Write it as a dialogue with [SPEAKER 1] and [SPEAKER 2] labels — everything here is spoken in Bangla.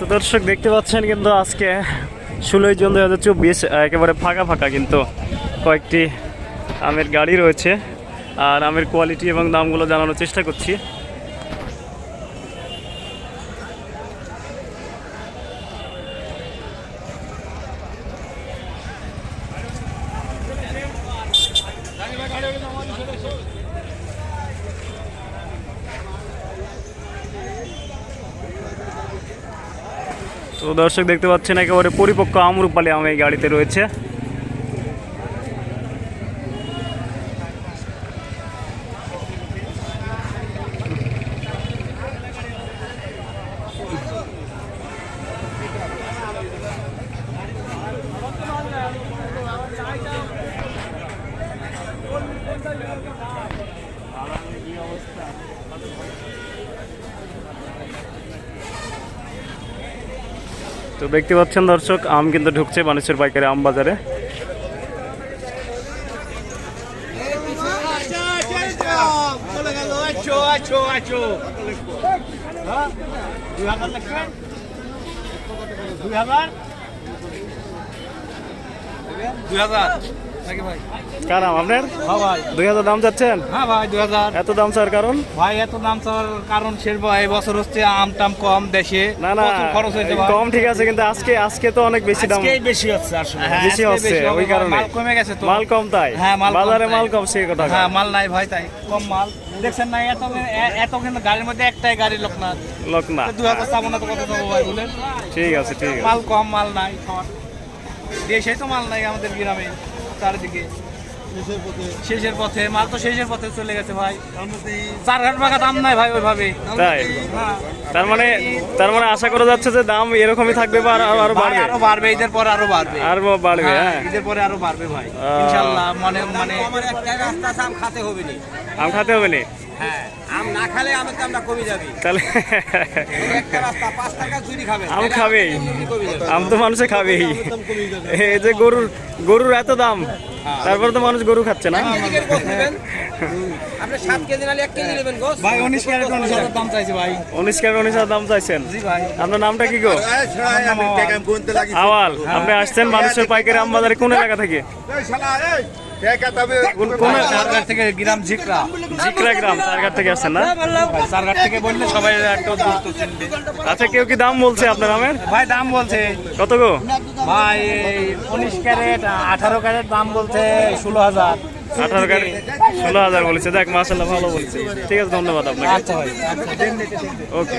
[SPEAKER 1] তো দর্শক দেখতে পাচ্ছেন কিন্তু আজকে ষোলোই জুন দু হাজার চব্বিশ একেবারে ফাঁকা ফাঁকা কিন্তু কয়েকটি আমের গাড়ি রয়েছে। আর আমের কোয়ালিটি এবং দামগুলো জানানোর চেষ্টা করছি। তো দর্শক দেখতে পাচ্ছেন একেবারে পরিপক্ক আমরুপালি আম এই গাড়িতে রয়েছে। তো দেখতে পাচ্ছেন দর্শক আম কিন্তু ঢুকছে মানুষের পাইকারি আম বাজারে
[SPEAKER 2] দুই হাজার। নাকি ভাই?
[SPEAKER 1] কার আপনার?
[SPEAKER 2] হ্যাঁ ভাই।
[SPEAKER 1] দুই হাজার দাম চাচ্ছেন?
[SPEAKER 2] হ্যাঁ ভাই দুই হাজার
[SPEAKER 1] এত দাম স্যার কারণ?
[SPEAKER 2] ভাই এত দাম কারণ শেষ ভাই বছর হচ্ছে আম টাম কম দেশে।
[SPEAKER 1] না না
[SPEAKER 2] খরচ হয়েছে
[SPEAKER 1] কম ঠিক আছে কিন্তু আজকে আজকে তো অনেক বেশি দাম।
[SPEAKER 2] বেশি হচ্ছে আসলে। হ্যাঁ,
[SPEAKER 1] বেশি হচ্ছে, ওই কারণে।
[SPEAKER 2] মাল কমে গেছে তো।
[SPEAKER 1] মাল কম তাই?
[SPEAKER 2] হ্যাঁ, মাল
[SPEAKER 1] বাজারে মাল কম সেই কথা
[SPEAKER 2] হ্যাঁ মাল নাই ভাই তাই কম মাল। দেখছেন না এত এত কিন্তু গাড়ির মধ্যে একটাই গাড়ি লোক না।
[SPEAKER 1] লোক না।
[SPEAKER 2] দুই হাজার চাবো না তো কত দেবো ভাই বলেন।
[SPEAKER 1] ঠিক আছে ঠিক আছে।
[SPEAKER 2] মাল কম মাল নাই দেশে তো মাল নাই আমাদের গ্রামে। চারিদিকে। শেষের পথে। মাল তো শেষের পথে চলে গেছে ভাই। চার ঘাট দাম নাই ভাই ওইভাবে।
[SPEAKER 1] তাই?
[SPEAKER 2] হ্যাঁ।
[SPEAKER 1] তার মানে তার মানে আশা করা যাচ্ছে যে দাম এরকমই থাকবে বা আরও
[SPEAKER 2] আরও
[SPEAKER 1] বাড়বে?
[SPEAKER 2] আরও বাড়বে ঈদের পরে আরও বাড়বে।
[SPEAKER 1] আর বাড়বে
[SPEAKER 2] হ্যাঁ,
[SPEAKER 1] হ্যাঁ।
[SPEAKER 2] ঈদের পরে আরও বাড়বে ভাই।
[SPEAKER 1] আহ।
[SPEAKER 2] ইনশাল্লাহ মানে মানে
[SPEAKER 3] আম খাতে হবে নি
[SPEAKER 1] আম খাতে হবে নি
[SPEAKER 3] হ্যাঁ। আম না খালে আমের দামটা কমে যাবে।
[SPEAKER 1] তাহলে আম খাবেই আম তো মানুষে খাবেই। এই যে গরুর গরুর এত দাম তারপরে তো মানুষ গরু খাচ্ছে না।
[SPEAKER 2] উনিশ ক্যারেট উনিশ হাজার দাম
[SPEAKER 1] চাইছেন? আপনার নামটা কি গো? আওয়াল আপনি আসছেন মানুষের পাইকারি আম বাজারে কোন এলাকা থেকে?
[SPEAKER 2] থেকে গ্রাম ঝিকরা।
[SPEAKER 1] গ্রাম চারঘাট থেকে আসছেন না?
[SPEAKER 2] চারঘাট থেকে বললে সবাই একটু
[SPEAKER 1] আচ্ছা কেউ কি দাম বলছে আপনার আমের
[SPEAKER 2] ভাই দাম বলছে।
[SPEAKER 1] কত গো?
[SPEAKER 2] ভাই উনিশ ক্যারেট আঠারো ক্যারেট দাম বলছে ষোলো হাজার।
[SPEAKER 1] আঠারো ক্যারেট ষোলো হাজার বলেছে। দেখ মাসাল্লাহ ভালো বলছে। ঠিক আছে ধন্যবাদ আপনাকে।
[SPEAKER 2] আচ্ছা ভাই আচ্ছা
[SPEAKER 1] ওকে।